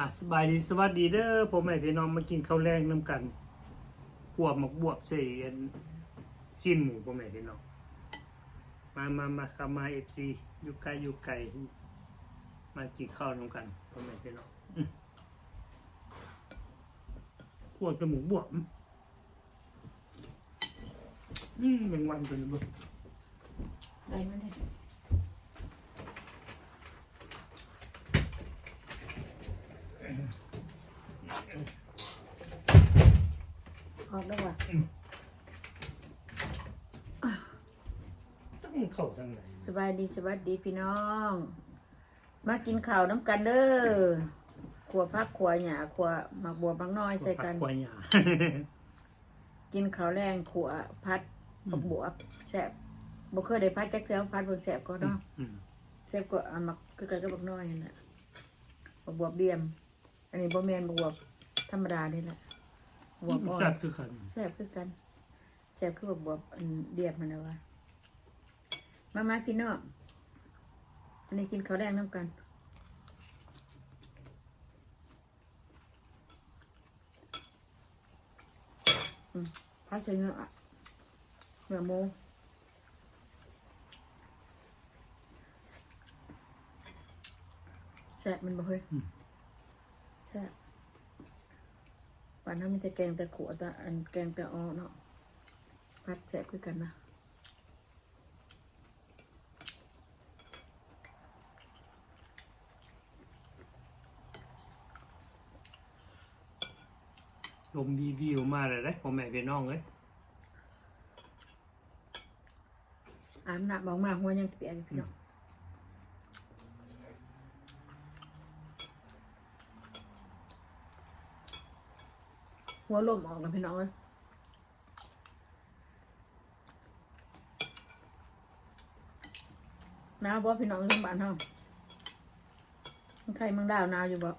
อะสบายดีสวัสดีเด้อผมแม่พี่น้องมากินข้าวแรงน้ำกันบวบหมกบวบใส่อันสิ้นหมูผมแม่พี่น้องมามามาขามาเอฟซีอยู่ไกลอยู่ไกลมากินข้าวน้ำกันผมแม่พี่น้องอื้อพวกจมูบวบอืมเป็นวันเป็นบ่ได้ไหมเนี่ย ออกได้ว่ะต้องเข้าทางไหนสบายดีสวัสดีพี่น้อง มากินข้าวน้ำกันเด้อขัวพักขัวหยาขัวหมักบัวบางน้อยใส่กันควายหยากินข้าวแรงขัวพัดบักบวบแซ่บบ่เคยได้พัดจักเทื่อพัดเบิ่งแซ่บก็เนาะอืมแซ่บก็เอามักคือกันก็บักน้อยนั่นแหละบักบวบเบียม อันนี้บ่แม่นบักบวบธรรมดานี่แหละ บวบอ่อนจัดคือกันแซ่บคือกันแซ่บคือบักบวบอันเดียบมันนะวะมามาพี่น้องอันนี้กินข้าวแรงน้ำกันอืมพัดใส่เนื้ออะเนื้อหมูแซ่บมันบ่เฮ้ยแซ่บ ป่านนั้นมันจะแกงแต่ขวดแต่อันแกงแต่ออเนาะพัดแซ่บคือกันนะลมดีวิวมาเลยนะพ่อแม่พี่น้องเลยอาบน้ำบอกมาหัวยังเปียกอยู่พี่น้อง หัวลมออกแล้วพี่น้องเลยหนาวบ่พี่น้องทั้งบ้านเฮาใครมังดาวหนาวอยู่บ่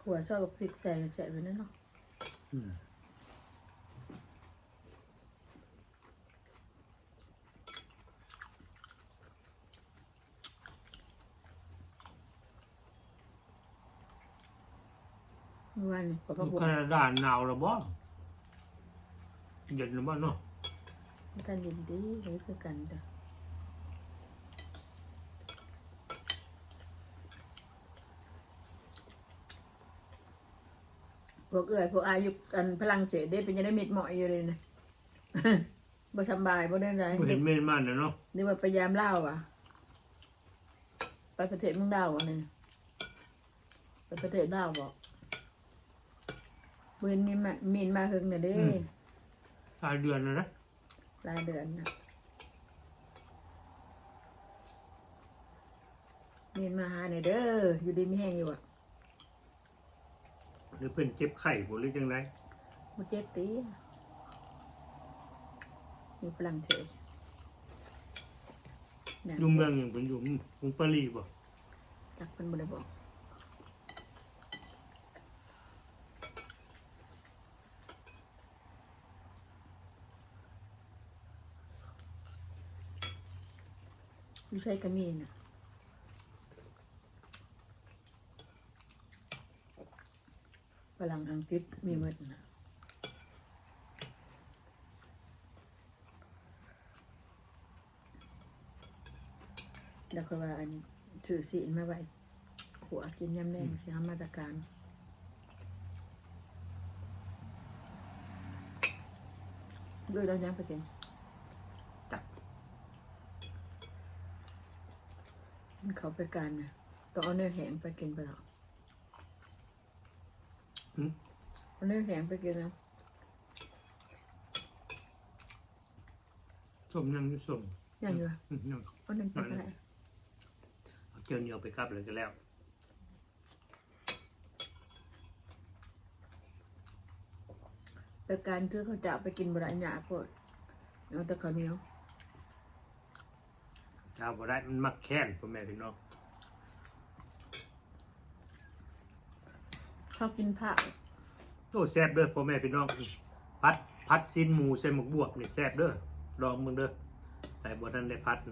ขัวชอบกับพริกใส่กันแสบอยู่นั่นเนาะ วานนี่ขออพระยู่บวแคนาดาหนาวแล้วบ่เย็นแล้วบ่เนาะกันยินดีเลยคือกันจ้ะ พวกเอ๋ยพวกอายุกันพลังเฉดได้เป็นยังได้มิดเหมาะอยู่เลยนะบ่สำบายบ่ได้ไรบ่เห็นเม่นมันนะเนาะนี่ว่าพยายามเล่าอะ ไปประเทศเมึงดาวอะนี่ไปประเทศดาวบอกเวนมีมามีนมาหึงน่ะเด้ตายเดือนแล้วนะรายเดือนนะมีนมาหาเนี่ยเด้ออยู่ดีไม่แห้งอยู่อะ หรือเป็นเจ็บไข้บ่หรือจังไดมาเจ็บตีอยู่ฝรั่งเศสนะอยู่เมืองหยังเพิ่นอยู่กรุงปารีสบ่จักเป็นบ่ได้บอกไม่ใช่กระมีนะ รั่งอังกฤษมีหมดนะแล้วก็ว่าอันถือศีลมาไว้ขัวกินยำแดงสิทำมาตรการด้วยเรายังไปกินตักมันเขาไปการนะต้องเอาเนื้อแห้งไปกินไปหรอกหึ เอาเนื้อแห้งไปกินนะส้มยังอยู่ส้มยังอยู่อะอืมยังเอาหนึ่งไปก็ได้เอาเจียวเหนียวไปกลับเลยก็แล้วไปการคือเขาจะเอาไปกินบระหยาโพดเอาแต่ข้าวเหนียวถ้าบ่ได้มันมักแค้นพ่อแม่พี่น้อง ชอบกินผักโอ้แซ่บเด้อพ่อแม่พี่น้องพัดพัดซินหมูใส่หมกบวบนี่แซ่บเด้อลองมึงเด้อแต่บ่ทันได้พัดบ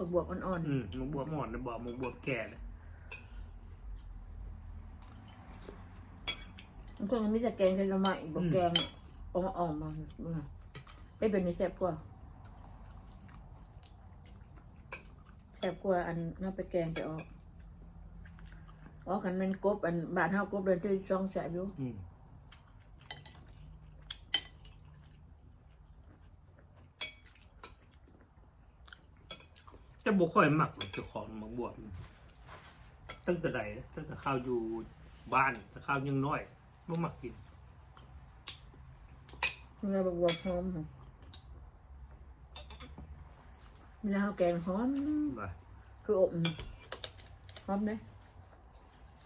วบวบๆอ่อนอืมหมกบวบอ่อนนะบอกหมกบวบแก่นะๆมันก็มีแต่แกงใส่ละไม้บวกแกงเอามาอ่อมมาไม่เป็นในแซ่บกว่า ซ่บกว่าอันน่าไปแกงจะออกอ๋อกันมันกบอันบาทเท่ากบเดินที่ช่องแสบอยู่อืมจะบ่ค่อยมักเจ้าของหมกบวบตั้งแต่ใดนะตั้งแต่ข้าวอยู่บ้านแต่ข้าวยังน้อยบ่มักกิน เนื้อบวบหอมค่ะ เวลาเขาแกงหอม ว่าคืออบหอมเลย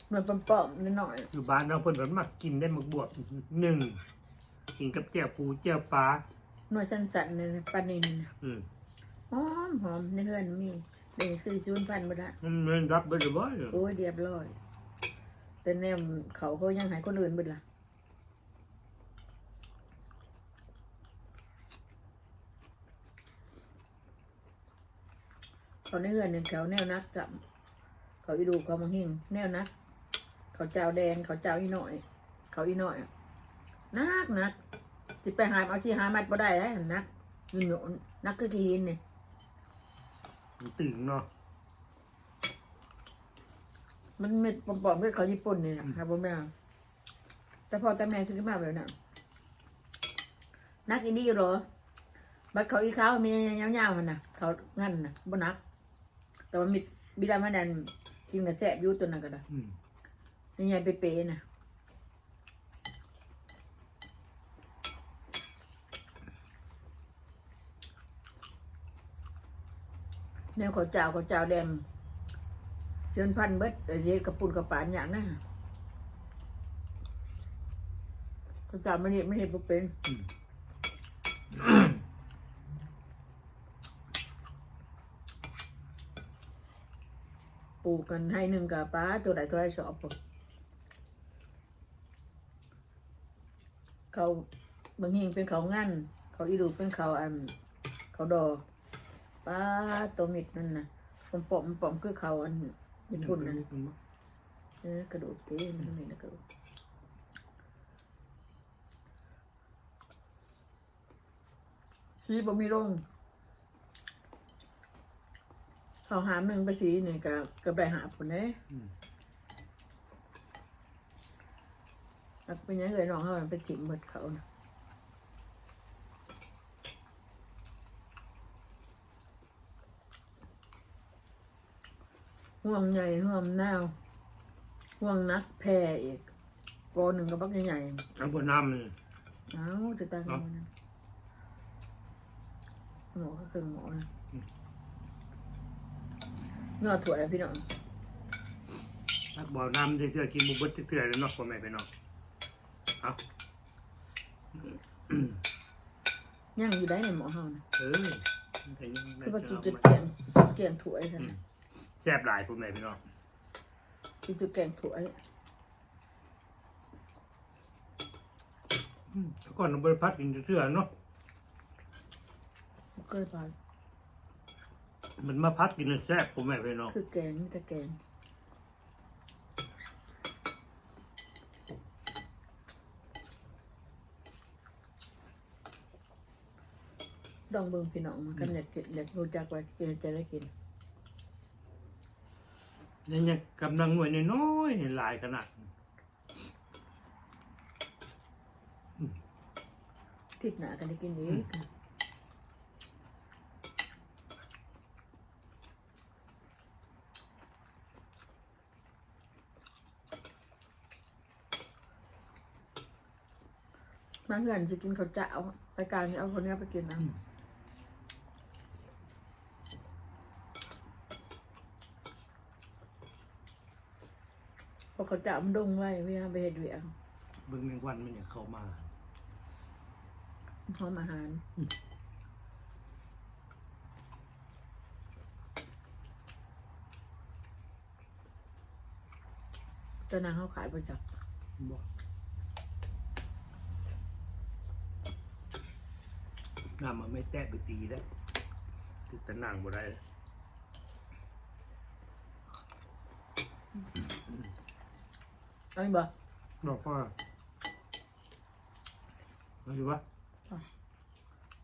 เหมือนปอมๆนิดหน่อยอยู่บ้านเราเพิ่นก็มักกินได้หมกบวบหนึ่งกินกับแจ่วปูแจ่วปลาหน่วยสั้นๆเลยนะปลานินน่ะอืมหอมหอมในเฮือนมีนี่คือซูนพันธุ์บ่ได้มันมันรับบ่ได้บ่อยโอ้ยเรียบร้อย แต่แนมเขาเขายังใหายคนอื่นเบิดล่ะ เขาในเฮือนเนี่ยเขาแนวนักจับเขาอีดูเขามาหิ่งแนวนัก เขาเจ้าแดงเขาเจ้าอีหน่อย เขาอีหน่อยอะนักนักสิไปหาเอาสิหามัดบ่ได้แล้วนักยืนอยู่นักคือกีหินเนี่ยมันตึงเนาะมันเม็ดปอมๆเม็ดเขาญี่ปุ่นเนี่ยนะครับผมแม่แต่พอแต่แม่ซื้อมาแบบนั้นนักอีนี่เหรอบัดเขาอีเขามียาวๆมันนะเขางั้นนะบ่นัก แต่ว่ามีบิดามันนั่นกินกับแซ่บอยู่ตัวนั้นก็ได้อืม นี่ยายเป๊ะๆนะแนวเขาเจ้าเขาเจ้าแดงเสื้อพันเบิดเอ้ยกระปุ่นกระปานอย่างนะเขาเจ้าไม่เห็นไม่เห็นบ่เป็นปลู กกันให้หนึ่งกับป้าตัวใดตัวใดสอบปุ๊บเขาบางทีเป็นเขางั้นเขาอีดูเป็นเขาอันเขาดอกป้าตัวมิดนั่นนะปอมปอมปอมคือเขาอันญี่ปุ่นนะเออกระโดดเต้นมันนี่นะกระโดดสีบ่มีลง เขาหามหนึ่งไปสีนี่ก็ก็ไปหาผลเด้แล้วเป็นยังไงน้องเขาไปถิ่มหมดเขานะห่วงใหญ่ห่วงแนวห่วงนักแพร่อีกโกหนึ่งก็บักใหญ่เอาบ่น้ำนี่ๆเอ้าจะตายกันนะหมอก็คือหมอนะ ยอดถั่วแล้วพี่น้องถ้าบ่น้ำเทื่อๆกินบ่เบิดเทื่อๆเลยเนาะพ่อแม่พี่น้องเอาย่างอยู่ได้ในหมอเฮานะเออมันก็ยังคือว่ากินจะจุดเอาเกียงเกียงถั่วไอ้ท่านมาแซ่บหลายพ่อแม่พี่น้องกินจุดแกงถั่วไอ้อืมแต่ก่อนเราบ่ได้พัดกินเทื่อๆเนาะเคยไป มันมาพัดกินแล้วแซ่บพ่อแม่พี่น้องคือแกงนี่แต่แกงดองเบิ่งพี่น้องมันกันเน็ตกินเน็ตรู้จักว่ากินจะได้กินยังยังกำลังหน่วยน้อยๆหลายขนาดทิศหนากันได้กินอี มาเหือนจะกินข้าวเจ้าไปการเอาคนเนี้ยไปกินนะเพราะข้าวเจ้ามันดงไว้เวลาไปเห็ดเวียงเบิ่งแมงวันมันอยากเข้ามาหอมอาหารเจ้านางเขาขายประจักษ์บ่ น้ำมันไม่แตะไปตีได้คือตะนั่งบ่ได้เอาอีกบ่บอกว่าเอาอยู่วะ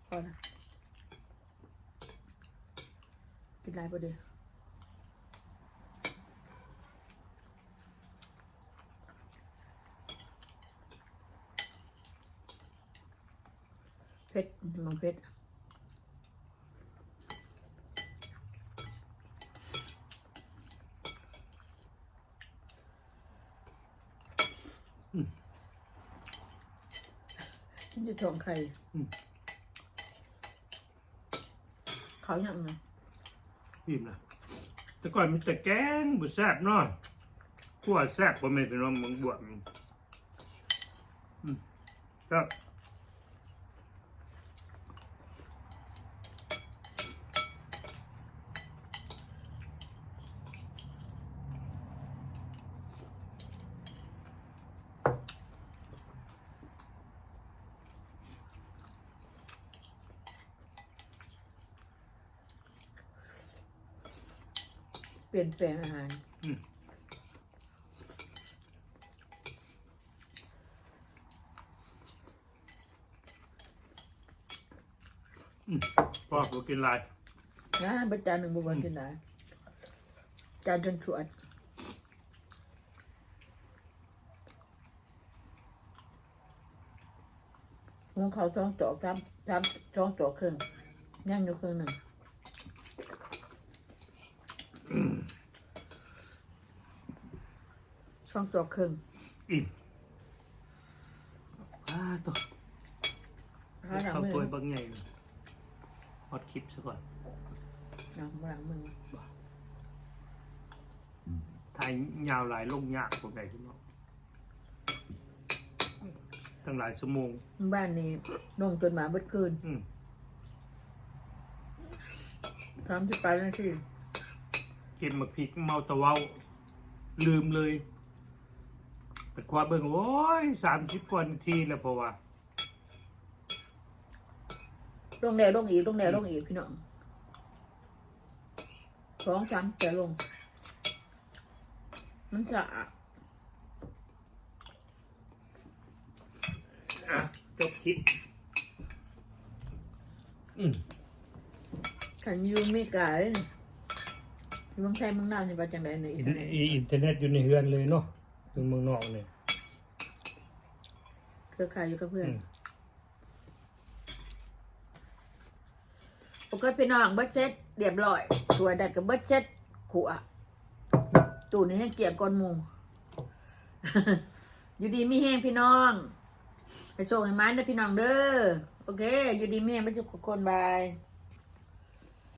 พอนะกินไรประเดี๋ย เพชรมังเพชรกินจะทองไข่เขาอย่างไงอิ่มนะแต่ก่อนมันแต่แกงบุแซ่บเนาะขั่วแซ่บบ่แม่นเป็นว่ามึงบวกมันอืมครับ เปลี่ยนแปลงอาหารพ่อบ่กินหลายนะบัจจานหนึ่งบุบวันกินได้จานจนชวดหงเขาช่องจอกทำทำช่องจอกครึ่งย่างอยู่ครึ่งหนึ่ง ช่องจอกครึ่งอิ่มอ้าตัวข้าวหนังเข้ามือตัวบางใหญ่เลยฮอตคลิปซะก่อนหนังหลังมือทายยาวหลายลงยากกว่าไหนพี่น้องตั้งหลายชั่วโมง บ้านนี้นงจนหมาเบิดคืนอืมทำที่ไปนั่นที่ เก็บมาพริกเมาตะเว้าลืมเลยแต่ความเบิ่งโอ้ยสามสิบกว่านาทีแล้วเพราะว่าลงแดดลงอีกลงแดดลงอีกพี่น้องสองสามแต่ลง มันจะอะจบคลิปอืมขันอยูอเมริกาเลยนี่อยู่ เมืองไทยเมืองนาวนี่ว่าจังไดในอิอินนเทอร์เน็ตอินเทอร์เน็ตอยู่ในเฮือนเลยเนาะอยู่เมืองนอกเนี่ยเครือข่ายอยู่กับเพื่อนอืมปกติพี่น้องเบิดเซ็ตเรียบร้อยตัวดัดกับเบิดเซ็ตขัวตู้นี้ให้เกียร์ก้อนหมู อยู่ดีมีแห้งพี่น้อง ไปส่งให้มันนะพี่น้องเด้อ โอเค อยู่ดีมีแห้งไม่ใช่คนบายบ